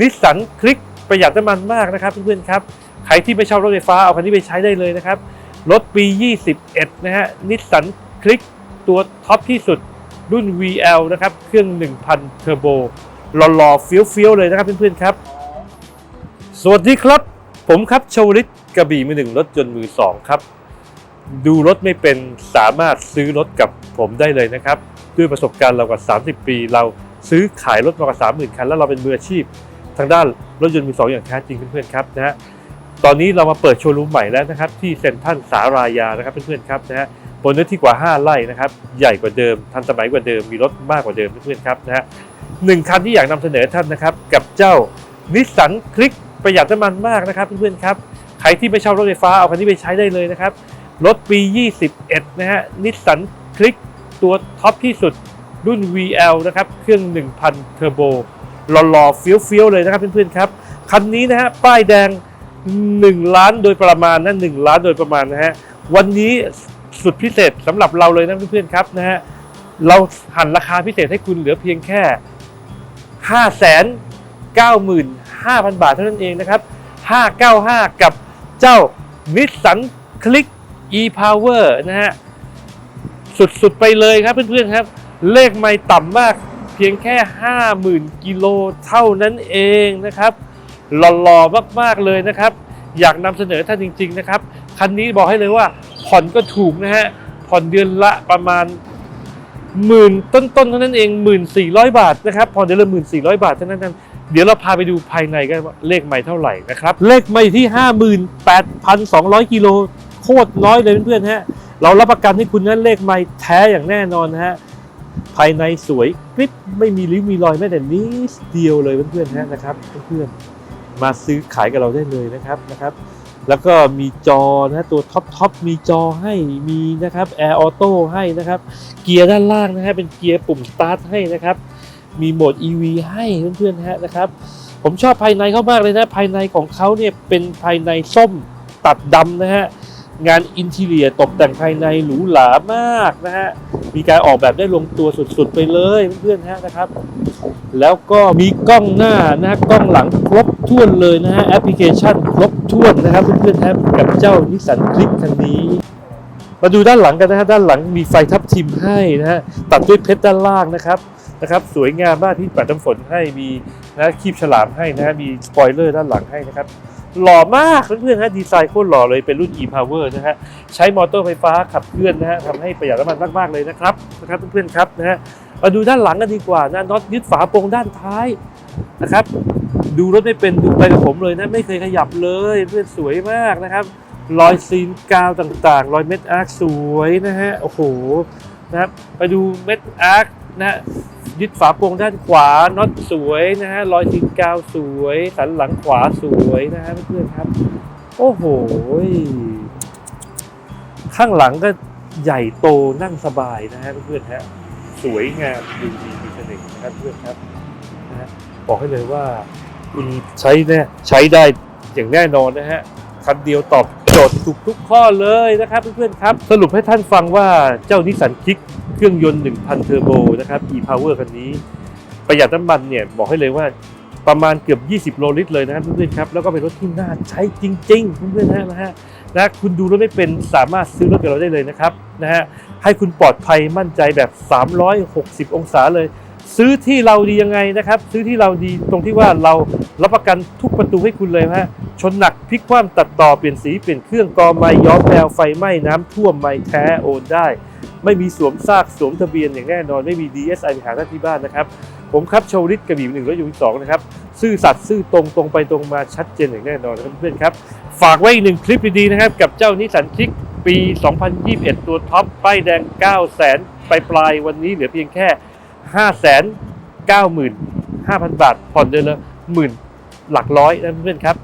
นิสสันคลิกประหยัดน้ำมันมากนะครับเพื่อนๆครับ ใครที่ไม่ชอบรถไฟฟ้าเอาคันนี้ไปใช้ได้เลยนะครับ รถปี 21 นะฮะนิสสันคลิกตัวท็อปที่สุดรุ่น VL นะครับ เครื่อง 1,000 เทอร์โบหล่อๆเฟี้ยวๆเลยนะครับเพื่อนๆครับ สวัสดีครับ ผมครับชวลิตกระบี่มือหนึ่งรถยนต์มือสองครับ ดูรถไม่เป็นสามารถซื้อรถกับผมได้เลยนะครับ ด้วยประสบการณ์เรากว่า 30 ปี เราซื้อขายรถมากว่า30,000 คัน แล้วเราเป็นมืออาชีพ ทางด้านรถยนต์มือสองอย่างแท้จริงเพื่อนๆครับนะฮะตอนนี้เรามาเปิดโชว์รูมใหม่แล้วนะครับที่เซ็นทรัลสารายานะครับเพื่อนๆครับนะฮะบนเนื้อที่กว่า 5 ไร่นะครับใหญ่กว่าเดิม ทันสมัยกว่าเดิมมีรถมากกว่าเดิมเพื่อนๆครับนะฮะหนึ่งคันที่อยากนำเสนอท่านนะครับกับเจ้านิสสันคลิกประหยัดน้ำมันมากนะครับเพื่อนๆครับใครที่ไม่ชอบรถไฟฟ้าเอาคันนี้ไปใช้ได้เลยนะครับรถปี 21 นะฮะนิสสันคลิกตัวท็อปที่สุดรุ่น VL นะครับเครื่อง 1,000 เทอร์โบ หล่อๆเฟี้ยวๆเลยนะครับเพื่อนๆครับคันนี้นะฮะป้ายแดง 1 ล้านโดยประมาณนะ1ล้านโดยประมาณนะฮะวันนี้สุดพิเศษสำหรับเราเลยนะเพื่อนๆครับนะฮะเราหันราคาพิเศษให้คุณเหลือเพียงแค่ 5 9 5 0 0 0 บาทเท่านั้นเองนะครับ 595 กับเจ้า Nissan Click e-Power นะฮะสุดๆไปเลยครับเพื่อนๆครับ เลขไม่ต่ำมาก เพียงแค่ 50,000 กิโลเท่านั้นเองนะครับหล่อๆมากๆเลยนะครับ อยากนำเสนอท่านจริง ๆ นะครับ คันนี้บอกให้เลยว่าผ่อนก็ถูกนะฮะผ่อนเดือนละประมาณหมื่นต้นๆเท่านั้นเอง1,400บาทนะครับผ่อนเดือนละ1,400บาทเท่านั้นเองเดี๋ยวเราพาไปดูภายในกันเลขไม่เท่าไหร่นะครับ เลขไม่ที่58,200กิโลโคตรน้อยเลยเพื่อนๆฮะเรารับประกันให้คุณนั้นเลขไม่แท้อย่างแน่นอนนะฮะ ภายในสวยกริบไม่มีริ้วมีรอยแม้แต่นิดเดียวเลยเพื่อนๆฮะนะครับเพื่อนๆมาซื้อขายกับเราได้เลยนะครับนะครับ แล้วก็มีจอนะตัวท็อปท็อปมีจอให้มีนะครับแอร์ออโต้ให้นะครับ เกียร์ด้านล่างนะฮะเป็นเกียร์ปุ่มสตาร์ทให้นะครับ มีโหมด EV ให้เพื่อนๆฮะนะครับ ผมชอบภายในเขามากเลยนะ ภายในของเขาเนี่ยเป็นภายในส้มตัดดำนะฮะ งานอินทีเรียตกแต่งภายในหรูหรามากนะฮะ มีการออกแบบได้ลงตัวสุดๆไปเลยเพื่อนๆฮะนะครับ แล้วก็มีกล้องหน้านะฮะกล้องหลังครบถ้วนเลยนะฮะแอปพลิเคชันครบถ้วนนะครับเพื่อนๆครับกับเจ้านิสสันคลิกคันนี้มาดูด้านหลังกันนะฮะด้านหลังมีไฟทับทิมให้นะฮะตัดด้วยเพชรด้านล่างนะครับนะครับสวยงามมากที่ปัดน้ำฝนให้มีนะคีบฉลามให้นะฮะมีสปอยเลอร์ด้านหลังให้นะครับ หล่อมากเพื่อนๆฮะดีไซน์โคตรหล่อเลยเป็นรุ่น e-power นะฮะใช้มอเตอร์ไฟฟ้าขับเคลื่อนนะฮะทำให้ประหยัดน้ำมันมากๆเลยนะครับนะครับเพื่อนๆครับนะฮะมาดูด้านหลังกันดีกว่านะน็อตยึดฝาโปรงด้านท้ายนะครับดูรถไม่เป็นดูไปกับผมเลยนะไม่เคยขยับเลยเพื่อนสวยมากนะครับรอยซีนกาวต่างๆ รอยเม็ดอาร์คสวยนะฮะโอ้โหนะครับไปดูเม็ดอาร์คนะ ยึดฝาโปรงด้านขวาน็อตสวยนะฮะรอยซีนกาวสวย สันหลังขวาสวยนะฮะเพื่อนครับ โอ้โห ข้างหลังก็ใหญ่โตนั่งสบายนะฮะเพื่อนฮะสวยงามดูดีมีเสน่ห์นะครับเพื่อนครับนะฮะบอกให้เลยว่าคุณใช้เนี่ยใช้ได้อย่างแน่นอนนะฮะ คันเดียวตอบโจทย์ถูกทุกข้อเลยนะครับเพื่อนๆครับ สรุปให้ท่านฟังว่าเจ้านิสสันคิกเครื่องยนต์ 1,000 เทอร์โบนะครับ e-power คันนี้ ประหยัดน้ำมันเนี่ยบอกให้เลยว่าประมาณเกือบ 20 โลลิตรเลยนะครับเพื่อนๆครับ แล้วก็เป็นรถที่น่าใช้จริง ๆ เพื่อนๆนะนะฮะนะคุณดูรถไม่เป็นสามารถซื้อรถกับเราได้เลยนะครับนะฮะให้คุณปลอดภัยมั่นใจแบบ 360 องศาเลย ซื้อที่เราดียังไงนะครับ ซื้อที่เราดีตรงที่ว่าเรารับประกันทุกประตูให้คุณเลยฮะชนหนักพลิกคว่ำตัดต่อเปลี่ยนสีเปลี่ยนเครื่องกอไม้ย้อมแมวไฟไหม้น้ำท่วมไม้แท้โอนได้ ไม่มีสวมซากสวมทะเบียนอย่างแน่นอน ไม่มี DSI ไปหาท่านที่บ้านนะครับ ผมครับชาวลิตกระบี่หนึ่งและยู่ที่สองนะครับซื่อสัตย์ซื่อตรงตรงไปตรงมาชัดเจนอย่างแน่นอนนะครับเพื่อนครับฝากไว้อีกหนึ่งคลิปดีๆนะครับกับเจ้านิสสันคิกปี 2021 ตัวท็อปป้ายแดง 9 0 0 0 0 0ปปลายวันนี้เหลือเพียงแค่ 5 9 5 0 0 0บาท ผ่อนเดือนละหมื่นหลักร้อยนะเพื่อนครับ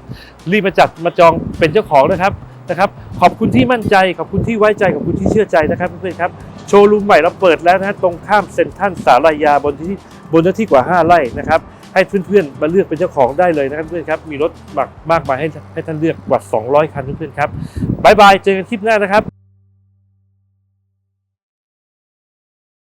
รีบมาจัดมาจองเป็นเจ้าของนะครับนะครับ ขอบคุณที่มั่นใจ ขอบคุณที่ไว้ใจ ขอบคุณที่เชื่อใจนะครับเพื่อนๆครับ โชว์รูมใหม่เราเปิดแล้วนะตรงข้ามเซ็นทรัลสารยาบนที่บนเนื้อที่กว่า 5 ไร่นะครับ ให้เพื่อนๆมาเลือกเป็นเจ้าของได้เลยนะครับเพื่อนครับมีรถมากมากมายให้ให้ท่านเลือกกว่า 200 คันเพื่อนๆครับบายบายเจอกันคลิปหน้านะครับ